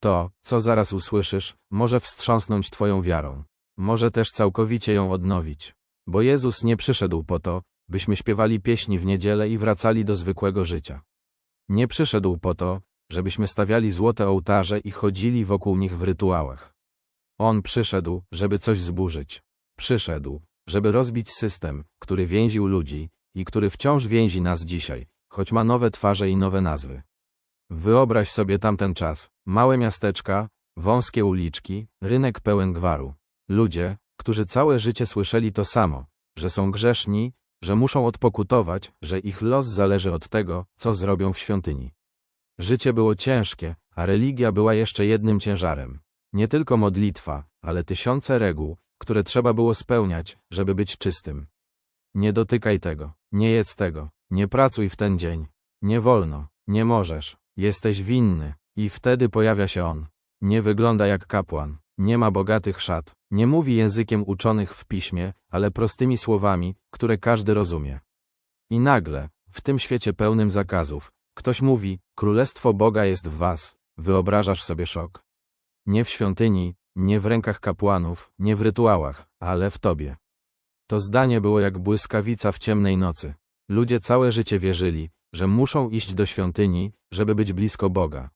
To, co zaraz usłyszysz, może wstrząsnąć Twoją wiarą. Może też całkowicie ją odnowić. Bo Jezus nie przyszedł po to, byśmy śpiewali pieśni w niedzielę i wracali do zwykłego życia. Nie przyszedł po to, żebyśmy stawiali złote ołtarze i chodzili wokół nich w rytuałach. On przyszedł, żeby coś zburzyć. Przyszedł, żeby rozbić system, który więził ludzi i który wciąż więzi nas dzisiaj, choć ma nowe twarze i nowe nazwy. Wyobraź sobie tamten czas. Małe miasteczka, wąskie uliczki, rynek pełen gwaru. Ludzie, którzy całe życie słyszeli to samo, że są grzeszni, że muszą odpokutować, że ich los zależy od tego, co zrobią w świątyni. Życie było ciężkie, a religia była jeszcze jednym ciężarem. Nie tylko modlitwa, ale tysiące reguł, które trzeba było spełniać, żeby być czystym. Nie dotykaj tego, nie jedz tego, nie pracuj w ten dzień. Nie wolno, nie możesz, jesteś winny. I wtedy pojawia się on. Nie wygląda jak kapłan, nie ma bogatych szat, nie mówi językiem uczonych w piśmie, ale prostymi słowami, które każdy rozumie. I nagle, w tym świecie pełnym zakazów, ktoś mówi, Królestwo Boga jest w was, wyobrażasz sobie szok. Nie w świątyni, nie w rękach kapłanów, nie w rytuałach, ale w tobie. To zdanie było jak błyskawica w ciemnej nocy. Ludzie całe życie wierzyli, że muszą iść do świątyni, żeby być blisko Boga.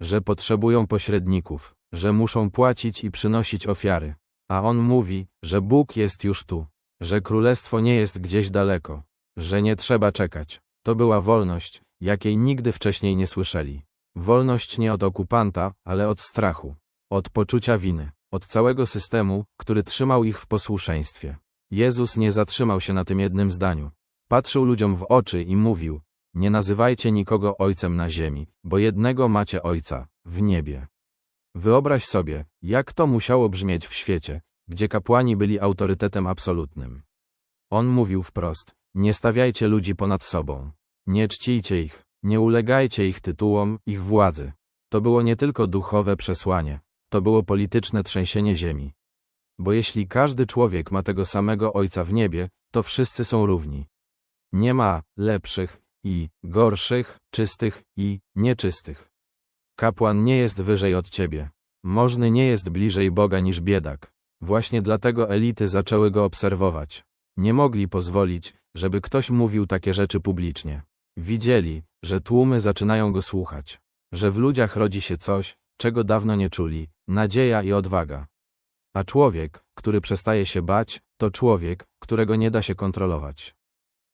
Że potrzebują pośredników, że muszą płacić i przynosić ofiary. A on mówi, że Bóg jest już tu, że królestwo nie jest gdzieś daleko, że nie trzeba czekać. To była wolność, jakiej nigdy wcześniej nie słyszeli. Wolność nie od okupanta, ale od strachu, od poczucia winy, od całego systemu, który trzymał ich w posłuszeństwie. Jezus nie zatrzymał się na tym jednym zdaniu. Patrzył ludziom w oczy i mówił, nie nazywajcie nikogo ojcem na ziemi, bo jednego macie ojca, w niebie. Wyobraź sobie, jak to musiało brzmieć w świecie, gdzie kapłani byli autorytetem absolutnym. On mówił wprost, nie stawiajcie ludzi ponad sobą. Nie czcijcie ich, nie ulegajcie ich tytułom, ich władzy. To było nie tylko duchowe przesłanie, to było polityczne trzęsienie ziemi. Bo jeśli każdy człowiek ma tego samego Ojca w niebie, to wszyscy są równi. Nie ma lepszych i gorszych, czystych i nieczystych. Kapłan nie jest wyżej od ciebie. Możny nie jest bliżej Boga niż biedak. Właśnie dlatego elity zaczęły go obserwować. Nie mogli pozwolić, żeby ktoś mówił takie rzeczy publicznie. Widzieli, że tłumy zaczynają go słuchać, że w ludziach rodzi się coś, czego dawno nie czuli, nadzieja i odwaga. A człowiek, który przestaje się bać, to człowiek, którego nie da się kontrolować.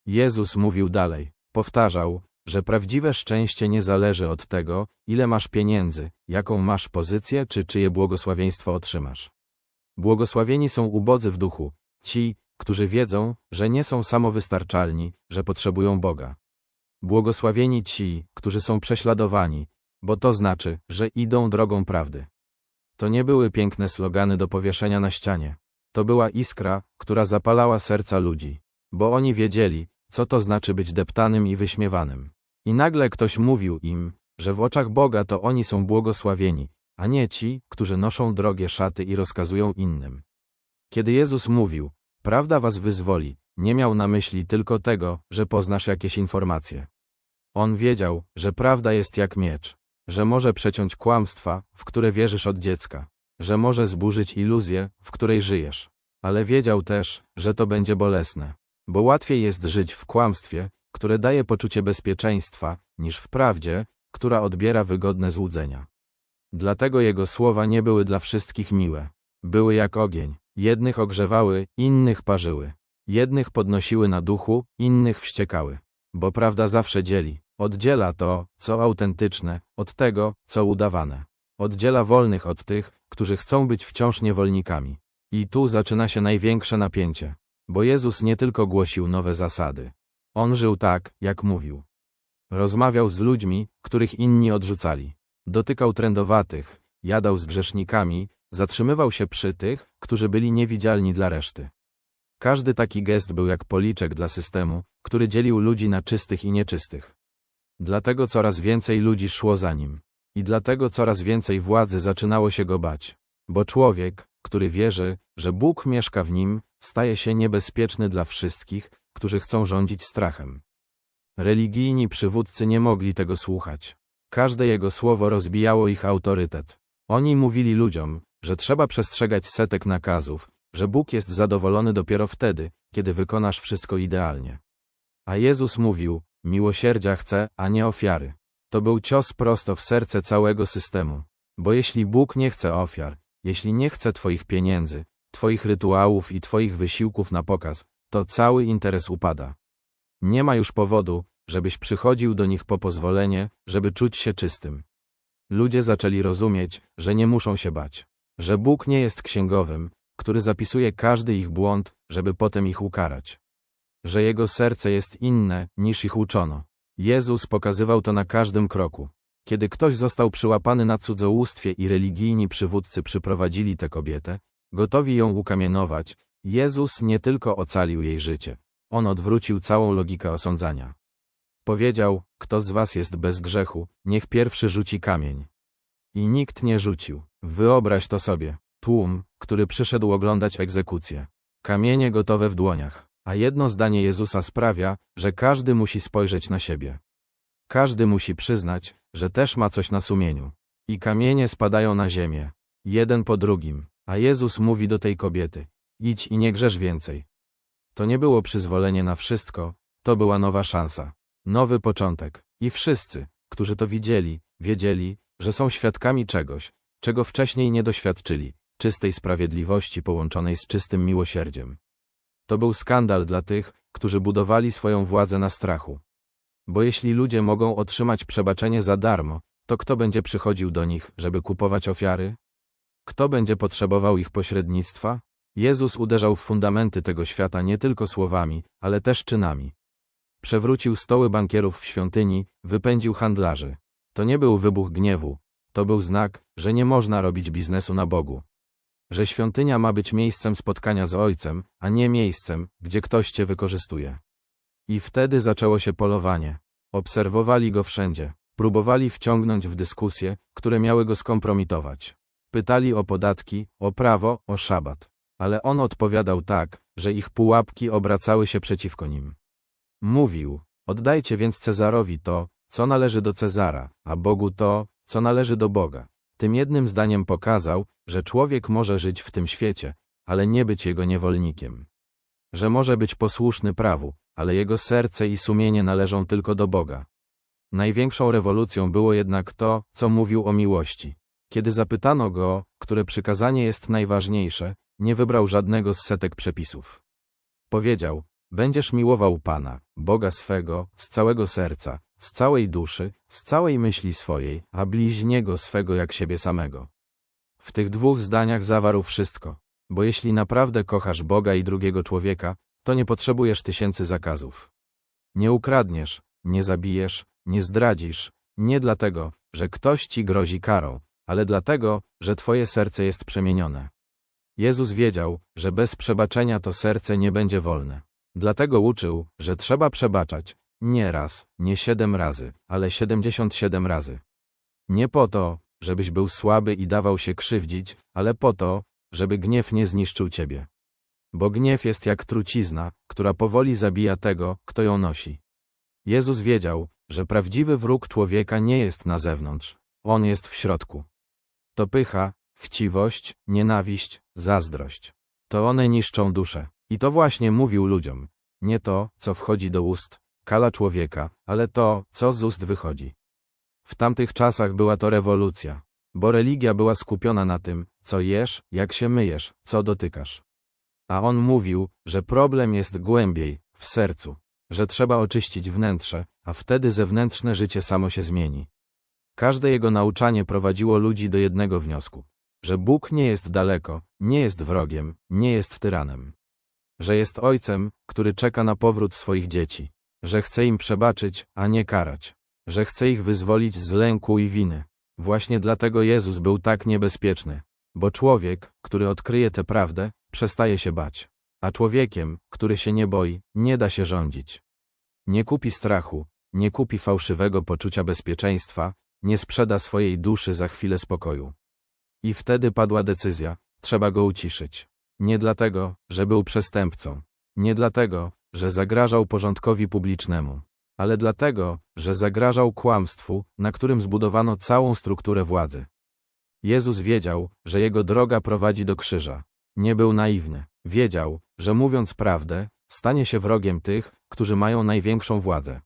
Jezus mówił dalej, powtarzał, że prawdziwe szczęście nie zależy od tego, ile masz pieniędzy, jaką masz pozycję czy czyje błogosławieństwo otrzymasz. Błogosławieni są ubodzy w duchu, ci, którzy wiedzą, że nie są samowystarczalni, że potrzebują Boga. Błogosławieni ci, którzy są prześladowani, bo to znaczy, że idą drogą prawdy. To nie były piękne slogany do powieszenia na ścianie. To była iskra, która zapalała serca ludzi, bo oni wiedzieli, co to znaczy być deptanym i wyśmiewanym. I nagle ktoś mówił im, że w oczach Boga to oni są błogosławieni, a nie ci, którzy noszą drogie szaty i rozkazują innym. Kiedy Jezus mówił, prawda was wyzwoli, nie miał na myśli tylko tego, że poznasz jakieś informacje. On wiedział, że prawda jest jak miecz, że może przeciąć kłamstwa, w które wierzysz od dziecka, że może zburzyć iluzję, w której żyjesz. Ale wiedział też, że to będzie bolesne, bo łatwiej jest żyć w kłamstwie, które daje poczucie bezpieczeństwa, niż w prawdzie, która odbiera wygodne złudzenia. Dlatego jego słowa nie były dla wszystkich miłe. Były jak ogień. Jednych ogrzewały, innych parzyły. Jednych podnosiły na duchu, innych wściekały. Bo prawda zawsze dzieli. Oddziela to, co autentyczne, od tego, co udawane. Oddziela wolnych od tych, którzy chcą być wciąż niewolnikami. I tu zaczyna się największe napięcie. Bo Jezus nie tylko głosił nowe zasady. On żył tak, jak mówił. Rozmawiał z ludźmi, których inni odrzucali. Dotykał trędowatych, jadał z grzesznikami, zatrzymywał się przy tych, którzy byli niewidzialni dla reszty. Każdy taki gest był jak policzek dla systemu, który dzielił ludzi na czystych i nieczystych. Dlatego coraz więcej ludzi szło za nim. I dlatego coraz więcej władzy zaczynało się go bać. Bo człowiek, który wierzy, że Bóg mieszka w nim, staje się niebezpieczny dla wszystkich, którzy chcą rządzić strachem. Religijni przywódcy nie mogli tego słuchać. Każde jego słowo rozbijało ich autorytet. Oni mówili ludziom, że trzeba przestrzegać setek nakazów, że Bóg jest zadowolony dopiero wtedy, kiedy wykonasz wszystko idealnie. A Jezus mówił, miłosierdzia chcę, a nie ofiary. To był cios prosto w serce całego systemu. Bo jeśli Bóg nie chce ofiar, jeśli nie chce Twoich pieniędzy, Twoich rytuałów i Twoich wysiłków na pokaz, to cały interes upada. Nie ma już powodu, żebyś przychodził do nich po pozwolenie, żeby czuć się czystym. Ludzie zaczęli rozumieć, że nie muszą się bać, że Bóg nie jest księgowym, który zapisuje każdy ich błąd, żeby potem ich ukarać. Że jego serce jest inne, niż ich uczono. Jezus pokazywał to na każdym kroku. Kiedy ktoś został przyłapany na cudzołóstwie i religijni przywódcy przyprowadzili tę kobietę, gotowi ją ukamienować, Jezus nie tylko ocalił jej życie, on odwrócił całą logikę osądzania. Powiedział, kto z was jest bez grzechu, niech pierwszy rzuci kamień. I nikt nie rzucił. Wyobraź to sobie. Tłum, który przyszedł oglądać egzekucję. Kamienie gotowe w dłoniach. A jedno zdanie Jezusa sprawia, że każdy musi spojrzeć na siebie. Każdy musi przyznać, że też ma coś na sumieniu. I kamienie spadają na ziemię. Jeden po drugim. A Jezus mówi do tej kobiety. Idź i nie grzesz więcej. To nie było przyzwolenie na wszystko, to była nowa szansa. Nowy początek. I wszyscy, którzy to widzieli, wiedzieli, że są świadkami czegoś, czego wcześniej nie doświadczyli, czystej sprawiedliwości połączonej z czystym miłosierdziem. To był skandal dla tych, którzy budowali swoją władzę na strachu. Bo jeśli ludzie mogą otrzymać przebaczenie za darmo, to kto będzie przychodził do nich, żeby kupować ofiary? Kto będzie potrzebował ich pośrednictwa? Jezus uderzał w fundamenty tego świata nie tylko słowami, ale też czynami. Przewrócił stoły bankierów w świątyni, wypędził handlarzy. To nie był wybuch gniewu, to był znak, że nie można robić biznesu na Bogu. Że świątynia ma być miejscem spotkania z Ojcem, a nie miejscem, gdzie ktoś cię wykorzystuje. I wtedy zaczęło się polowanie. Obserwowali go wszędzie, próbowali wciągnąć w dyskusje, które miały go skompromitować. Pytali o podatki, o prawo, o szabat. Ale on odpowiadał tak, że ich pułapki obracały się przeciwko nim. Mówił, oddajcie więc Cezarowi to, co należy do Cezara, a Bogu to, co należy do Boga. Tym jednym zdaniem pokazał, że człowiek może żyć w tym świecie, ale nie być jego niewolnikiem. Że może być posłuszny prawu, ale jego serce i sumienie należą tylko do Boga. Największą rewolucją było jednak to, co mówił o miłości. Kiedy zapytano go, które przykazanie jest najważniejsze, nie wybrał żadnego z setek przepisów. Powiedział, będziesz miłował Pana, Boga swego, z całego serca, z całej duszy, z całej myśli swojej, a bliźniego swego jak siebie samego. W tych dwóch zdaniach zawarł wszystko, bo jeśli naprawdę kochasz Boga i drugiego człowieka, to nie potrzebujesz tysięcy zakazów. Nie ukradniesz, nie zabijesz, nie zdradzisz, nie dlatego, że ktoś ci grozi karą, ale dlatego, że twoje serce jest przemienione. Jezus wiedział, że bez przebaczenia to serce nie będzie wolne. Dlatego uczył, że trzeba przebaczać, nie raz, nie siedem razy, ale siedemdziesiąt siedem razy. Nie po to, żebyś był słaby i dawał się krzywdzić, ale po to, żeby gniew nie zniszczył ciebie. Bo gniew jest jak trucizna, która powoli zabija tego, kto ją nosi. Jezus wiedział, że prawdziwy wróg człowieka nie jest na zewnątrz, on jest w środku. To pycha, chciwość, nienawiść, zazdrość. To one niszczą duszę. I to właśnie mówił ludziom. Nie to, co wchodzi do ust, kala człowieka, ale to, co z ust wychodzi. W tamtych czasach była to rewolucja, bo religia była skupiona na tym, co jesz, jak się myjesz, co dotykasz. A on mówił, że problem jest głębiej, w sercu, że trzeba oczyścić wnętrze, a wtedy zewnętrzne życie samo się zmieni. Każde jego nauczanie prowadziło ludzi do jednego wniosku, że Bóg nie jest daleko, nie jest wrogiem, nie jest tyranem. Że jest ojcem, który czeka na powrót swoich dzieci że chce im przebaczyć, a nie karać, że chce ich wyzwolić z lęku i winy. Właśnie dlatego Jezus był tak niebezpieczny, bo człowiek, który odkryje tę prawdę, przestaje się bać, a człowiekiem, który się nie boi, nie da się rządzić. Nie kupi strachu, nie kupi fałszywego poczucia bezpieczeństwa, nie sprzeda swojej duszy za chwilę spokoju. I wtedy padła decyzja, trzeba go uciszyć. Nie dlatego, że był przestępcą, nie dlatego, że zagrażał porządkowi publicznemu, ale dlatego, że zagrażał kłamstwu, na którym zbudowano całą strukturę władzy. Jezus wiedział, że jego droga prowadzi do krzyża. Nie był naiwny. Wiedział, że mówiąc prawdę, stanie się wrogiem tych, którzy mają największą władzę.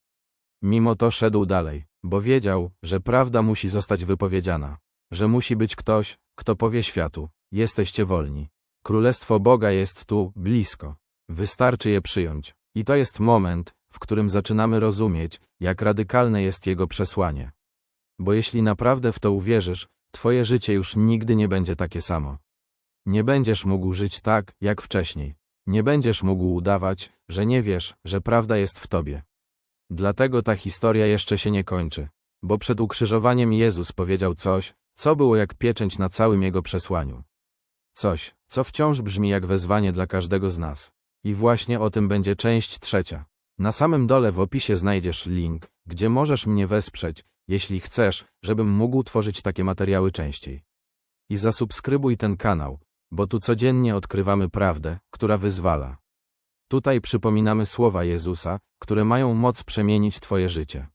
Mimo to szedł dalej, bo wiedział, że prawda musi zostać wypowiedziana, że musi być ktoś, kto powie światu: jesteście wolni. Królestwo Boga jest tu, blisko. Wystarczy je przyjąć. I to jest moment, w którym zaczynamy rozumieć, jak radykalne jest Jego przesłanie. Bo jeśli naprawdę w to uwierzysz, Twoje życie już nigdy nie będzie takie samo. Nie będziesz mógł żyć tak, jak wcześniej. Nie będziesz mógł udawać, że nie wiesz, że prawda jest w Tobie. Dlatego ta historia jeszcze się nie kończy. Bo przed ukrzyżowaniem Jezus powiedział coś, co było jak pieczęć na całym Jego przesłaniu. Coś, co wciąż brzmi jak wezwanie dla każdego z nas. I właśnie o tym będzie część trzecia. Na samym dole w opisie znajdziesz link, gdzie możesz mnie wesprzeć, jeśli chcesz, żebym mógł tworzyć takie materiały częściej. I zasubskrybuj ten kanał, bo tu codziennie odkrywamy prawdę, która wyzwala. Tutaj przypominamy słowa Jezusa, które mają moc przemienić Twoje życie.